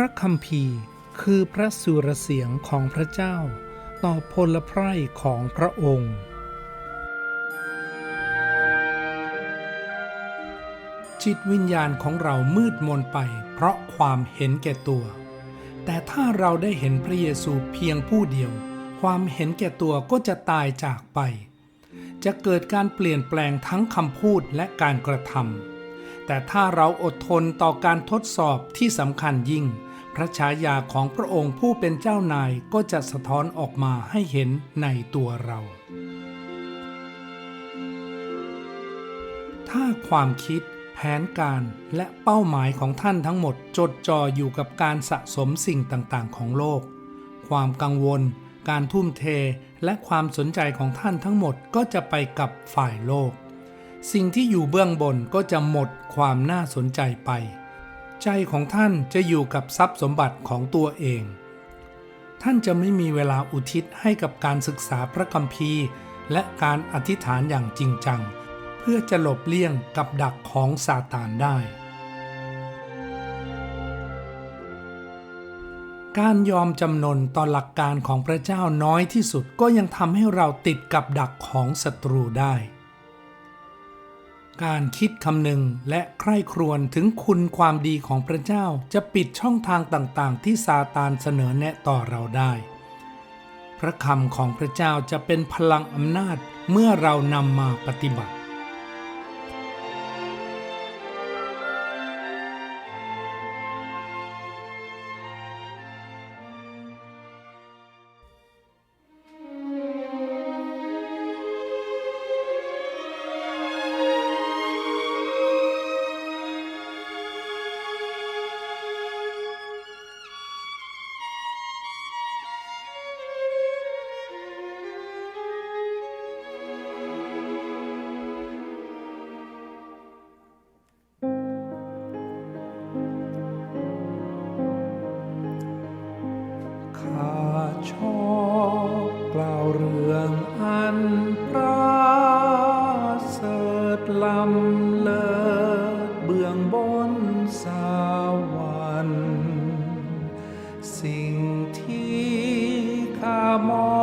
ระคัมภีร์คือพระสุรเสียงของพระเจ้า ต่อพลไพร่ของพระองค์ จิตวิญญาณของเรามืดมนไปเพราะความเห็นแก่ตัว แต่ถ้าเราได้เห็นพระเยซูเพียงผู้เดียว ความเห็นแก่ตัวก็จะตายจากไป จะเกิดการเปลี่ยนแปลงทั้งคำพูดและการกระทำแต่ถ้าเราอดทนต่อการทดสอบที่สำคัญยิ่ง ระฉายาของพระองค์ผู้เป็นเจ้านายก็จะสะท้อนออกมาให้เห็นในตัวเรา ถ้าความคิด แผนการและเป้าหมายของท่านทั้งหมดจดจ่ออยู่กับการสะสมสิ่งต่างๆ ของโลก ความกังวล การทุ่มเท และความสนใจของท่านทั้งหมดก็จะไปกับฝ่ายโลก สิ่งที่อยู่เบื้องบนก็จะหมดความน่าสนใจไป ใจของท่านจะอยู่กับทรัพย์สมบัติของตัวเอง ท่านจะไม่มีเวลาอุทิศให้กับการศึกษาพระคัมภีร์ และการอธิษฐานอย่างจริงจัง เพื่อจะหลบเลี่ยงกับดักของซาตานได้ การยอมจำนนต่อหลักการของพระเจ้าน้อยที่สุดก็ยังทำให้เราติดกับดักของศัตรูได้ การคิดคำนึงและใคร่ครวญถึงคุณความดีของพระเจ้าจะปิดช่องทางต่างๆ ที่ซาตานเสนอแนะต่อเราได้ พระคำของพระเจ้าจะเป็นพลังอำนาจเมื่อเรานำมาปฏิบัติ ข้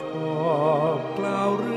ชอบกล่าวเรื่อง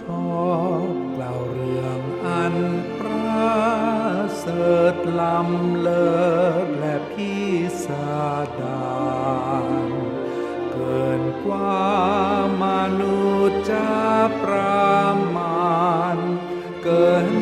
ชอบกล่าวเรื่องอันประเสริฐล้ำเลิศและพิสดารเกินกว่ามนุษย์จะประมาณ เกิน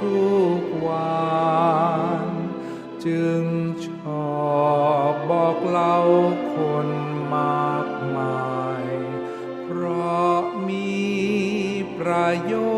ทุกวันจึงชอบบอกเล่าคนมากมาย เพราะมีประโยชน์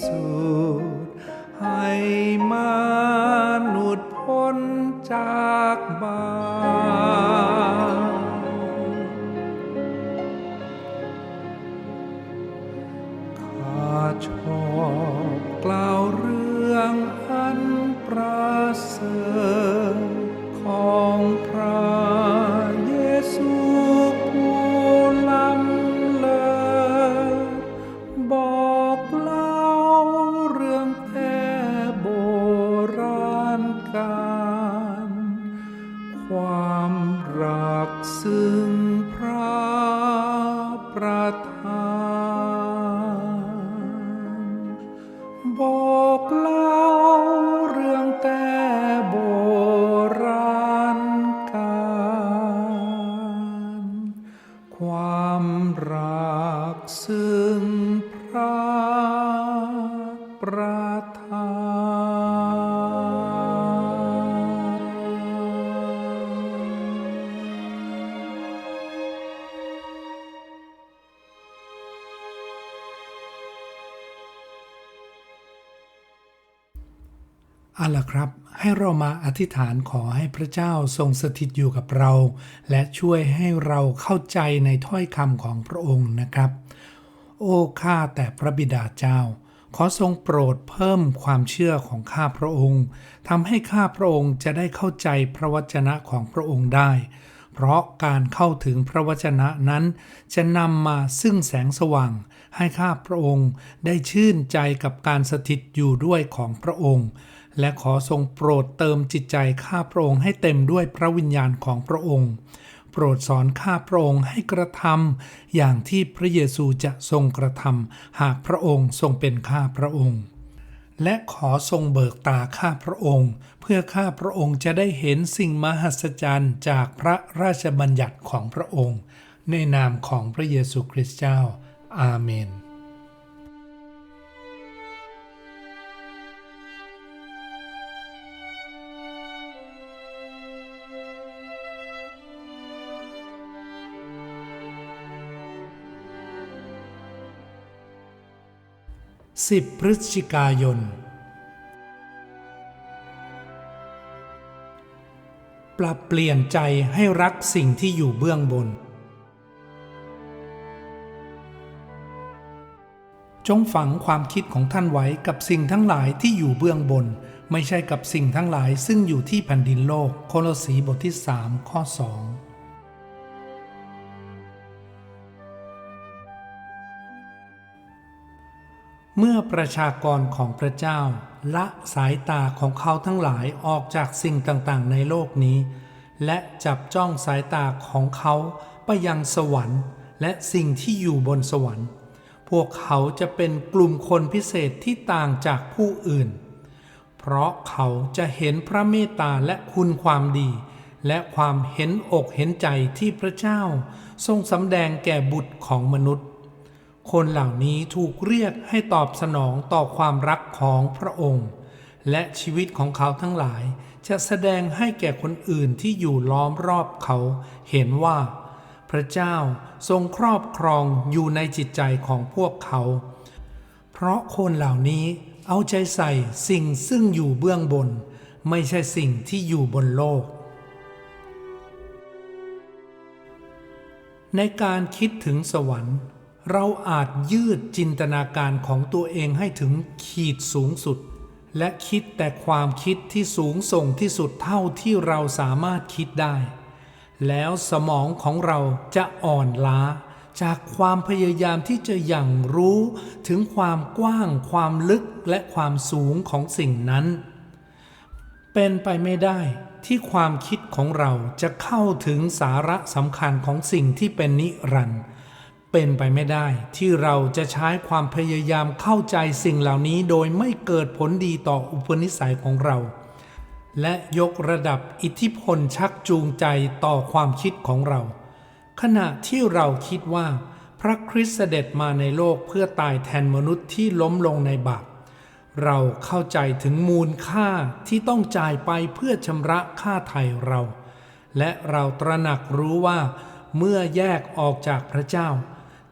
สุทธิ์ให้มนุษย์พ้นจากบาปข้าชอบกล่าวเรื่องอันประเสริฐ ป ให้เรามาอธิษฐานขอให้พระเจ้าทรงสถิตอยู่กับเรา และช่วยให้เราเข้าใจในถ้อยคำของพระองค์นะครับ โอ้ข้าแต่พระบิดาเจ้า ขอทรงโปรดเพิ่มความเชื่อของข้าพระองค์ทำให้ข้าพระองค์จะได้เข้าใจพระวจนะของพระองค์ได้ เพราะการเข้าถึงพระวจนะนั้น จะนำมาซึ่งแสงสว่าง ให้ข้าพระองค์ได้ชื่นใจกับการสถิตอยู่ด้วยของพระองค์ และขอทรงโปรดเติมจิตใจข้าพระองค์ให้เต็มด้วยพระวิญญาณของพระองค์ โปรดสอนข้าพระองค์ให้กระทำอย่างที่พระเยซูจะทรงกระทำหากพระองค์ทรงเป็นข้าพระองค์ และขอทรงเบิกตาข้าพระองค์ เพื่อข้าพระองค์จะได้เห็นสิ่งมหัศจรรย์จากพระราชบัญญัติของพระองค์ ในนามของพระเยซูคริสต์เจ้า อาเมน 10 พฤศจิกายน ปรับเปลี่ยนใจให้รักสิ่งที่อยู่เบื้องบน จงฝังความคิดของท่านไว้กับสิ่งทั้งหลายที่อยู่เบื้องบน ไม่ใช่กับสิ่งทั้งหลายซึ่งอยู่ที่แผ่นดินโลก โคโลสีบทที่ 3 ข้อ 2 เมื่อประชากรของพระเจ้า ละสายตาของเขาทั้งหลายออกจากสิ่งต่างๆ ในโลกนี้ และจับจ้องสายตาของเขาไปยังสวรรค์ และสิ่งที่อยู่บนสวรรค์ พวกเขาจะเป็นกลุ่มคนพิเศษที่ต่างจากผู้อื่น เพราะเขาจะเห็นพระเมตตาและคุณความดี และความเห็นอกเห็นใจที่พระเจ้า ทรงสำแดงแก่บุตรของมนุษย์ คนเหล่านี้ถูกเรียกให้ตอบสนองต่อความรักของพระองค์ และชีวิตของเขาทั้งหลายจะแสดงให้แก่คนอื่นที่อยู่ล้อมรอบเขา เห็นว่า พระเจ้าทรงครอบครองอยู่ในจิตใจของพวกเขา เพราะคนเหล่านี้เอาใจใส่สิ่งซึ่งอยู่เบื้องบน ไม่ใช่สิ่งที่อยู่บนโลก ในการคิดถึงสวรรค์ เราอาจยืดจินตนาการของตัวเองให้ถึงขีดสูงสุด และคิดแต่ความคิดที่สูงส่งที่สุดเท่าที่เราสามารถคิดได้ แล้วสมองของเราจะอ่อนล้า จากความพยายามที่จะอย่างรู้ถึงความกว้างความลึกและความสูงของสิ่งนั้น เป็นไปไม่ได้ที่ความคิดของเราจะเข้าถึงสาระสำคัญของสิ่งที่เป็นนิรันดร์ เป็นไปไม่ได้ ที่เราจะใช้ความพยายามเข้าใจสิ่งเหล่านี้โดยไม่เกิดผลดีต่ออุปนิสัยของเรา และยกระดับอิทธิพลชักจูงใจต่อความคิดของเรา ขณะที่เราคิดว่า พระคริสต์เสด็จมาในโลกเพื่อตายแทนมนุษย์ที่ล้มลงในบาปเราเข้าใจถึงมูลค่าที่ต้องจ่ายไปเพื่อชำระค่าไถ่เรา และเราตระหนักรู้ว่า เมื่อแยกออกจากพระเจ้า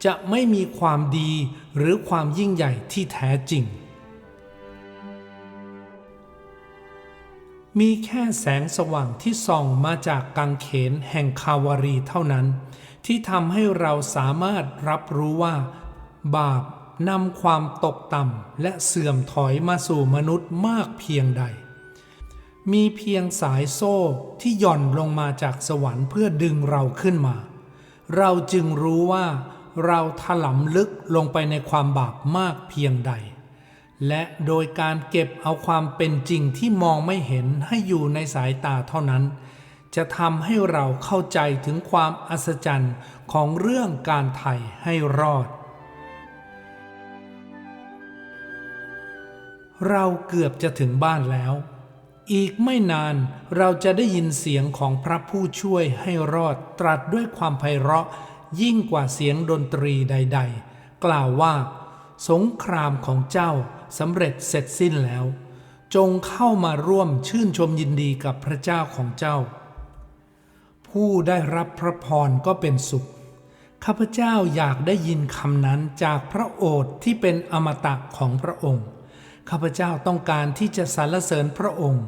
จะไม่มีความดีหรือความยิ่งใหญ่ที่แท้จริง มีแค่แสงสว่างที่ส่องมาจากกังเขนแห่งคาวารีเท่านั้น ที่ทำให้เราสามารถรับรู้ว่า บาปนำความตกต่ำและเสื่อมถอยมาสู่มนุษย์มากเพียงใด มีเพียงสายโซ่ที่หย่อนลงมาจากสวรรค์เพื่อดึงเราขึ้นมา เราจึงรู้ว่า เราถลำลึกลงไปในความบาปมากเพียงใด และโดยการเก็บเอาความเป็นจริงที่มองไม่เห็นให้อยู่ในสายตาเท่านั้น จะทำให้เราเข้าใจถึงความอัศจรรย์ของเรื่องการไถ่ให้รอด เราเกือบจะถึงบ้านแล้ว อีกไม่นานเราจะได้ยินเสียงของพระผู้ช่วยให้รอดตรัสด้วยความไพเราะ ยิ่งกว่าเสียงดนตรีใด ๆ กล่าวว่า สงครามของเจ้าสำเร็จเสร็จสิ้นแล้ว จงเข้ามาร่วมชื่นชมยินดีกับพระเจ้าของเจ้า ผู้ได้รับพระพรก็เป็นสุข ข้าพเจ้าอยากได้ยินคำนั้นจากพระโอษฐ์ที่เป็นอมตะของพระองค์ ข้าพเจ้าต้องการที่จะสรรเสริญพระองค์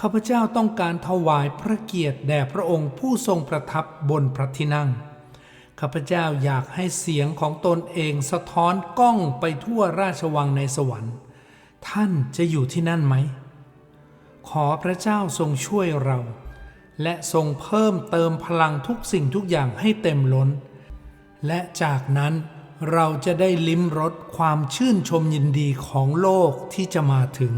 ข้าพเจ้าต้องการถวายพระเกียรติแด่พระองค์ผู้ทรงประทับบนพระที่นั่ง ข้าพเจ้าอยากให้เสียงของตนเองสะท้อนก้องไปทั่วราชวังในสวรรค์ ท่านจะอยู่ที่นั่นไหม ขอพระเจ้าทรงช่วยเรา และทรงเพิ่มเติมพลังทุกสิ่งทุกอย่างให้เต็มล้น และจากนั้นเราจะได้ลิ้มรสความชื่นชมยินดีของโลกที่จะมาถึง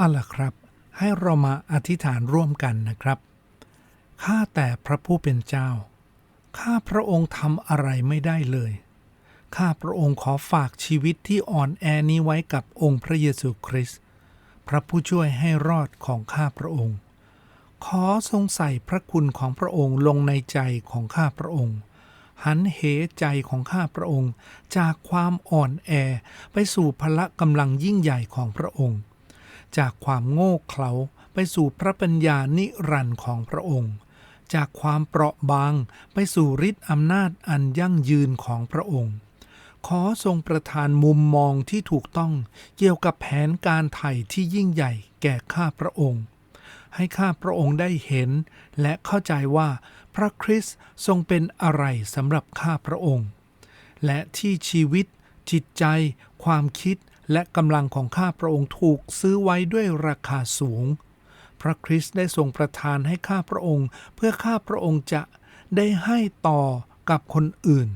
เอาล่ะครับ ให้เรามาอธิษฐานร่วมกันนะครับ ข้าแต่พระผู้เป็นเจ้า ข้าพระองค์ทำอะไรไม่ได้เลย ข้าพระองค์ขอฝากชีวิตที่อ่อนแอนี้ไว้กับองค์พระเยซูคริสต์พระผู้ช่วยให้รอดของข้าพระองค์ ขอทรงใส่พระคุณของพระองค์ลงในใจของข้าพระองค์ หันเหใจของข้าพระองค์ จากความอ่อนแอไปสู่พละกำลังยิ่งใหญ่ของพระองค์ จากความโง่เขลาไปสู่พระปัญญานิรันดร์ของพระองค์ จากความเปราะบางไปสู่ฤทธิ์อำนาจอันยั่งยืนของพระองค์ ขอทรงประทานมุมมองที่ถูกต้องเกี่ยวกับแผนการไถ่ที่ยิ่งใหญ่แก่ข้าพระองค์ ให้ข้าพระองค์ได้เห็น และเข้าใจว่าพระคริสต์ทรงเป็นอะไรสำหรับข้าพระองค์ และที่ชีวิตจิตใจ ความคิด และกำลังของข้าพระองค์ถูกซื้อไว้ด้วยราคาสูง พระคริสต์ได้ทรงประทานให้ข้าพระองค์ เพื่อข้าพระองค์จะได้ให้ต่อกับคนอื่น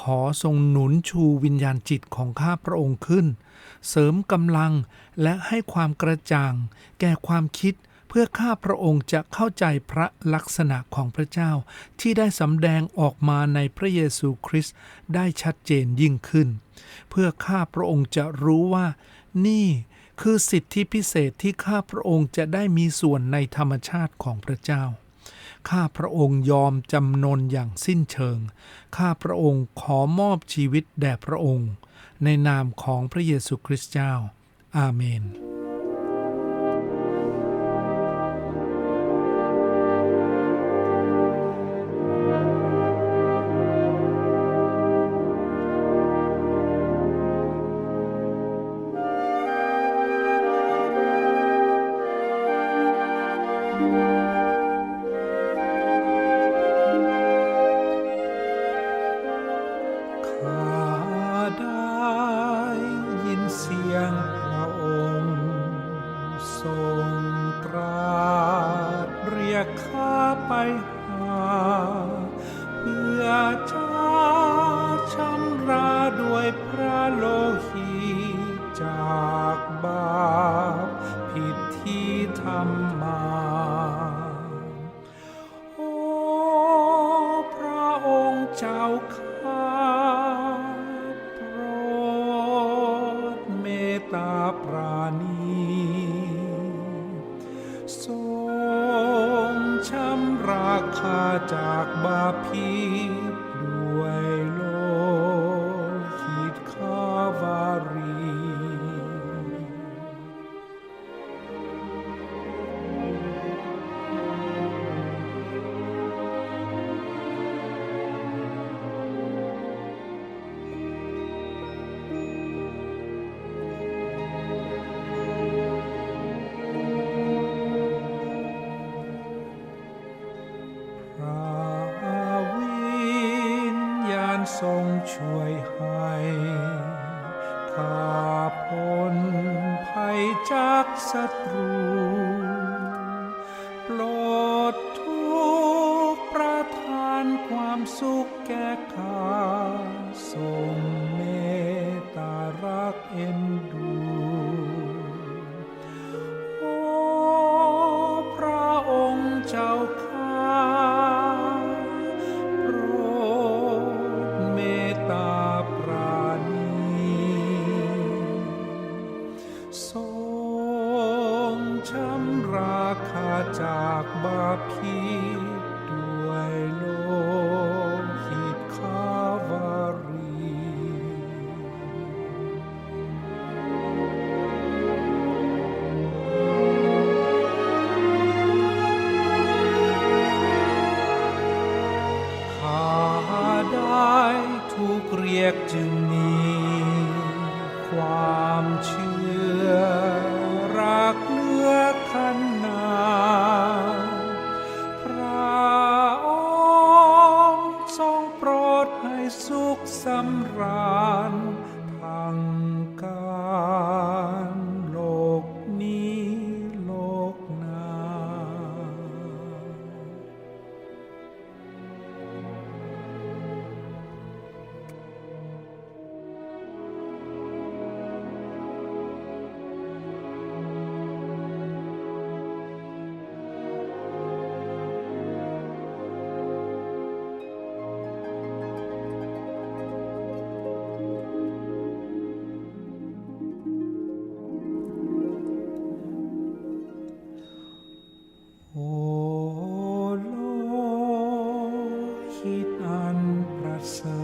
ขอทรงหนุนชูวิญญาณจิตของข้าพระองค์ขึ้น เสริมกำลังและให้ความกระจ่าง แก่ความคิด เพื่อข้าพระองค์จะเข้าใจพระลักษณะของพระเจ้าที่ได้สำแดงออกมาในพระเยซูคริสต์ได้ชัดเจนยิ่งขึ้น เพื่อข้าพระองค์จะรู้ว่า นี่คือสิทธิพิเศษที่ข้าพระองค์จะได้มีส่วนในธรรมชาติของพระเจ้า ข้าพระองค์ยอมจำนนอย่างสิ้นเชิง ข้าพระองค์ขอมอบชีวิตแด่พระองค์ ในนามของพระเยซูคริสต์เจ้า อาเมน ช่วยให้ข้าพ้นภัยจากศัตรู โปรดทุกประทานความสุขแก่ข้าทรง จากบาปพี สุขสำราญทั้ง หิต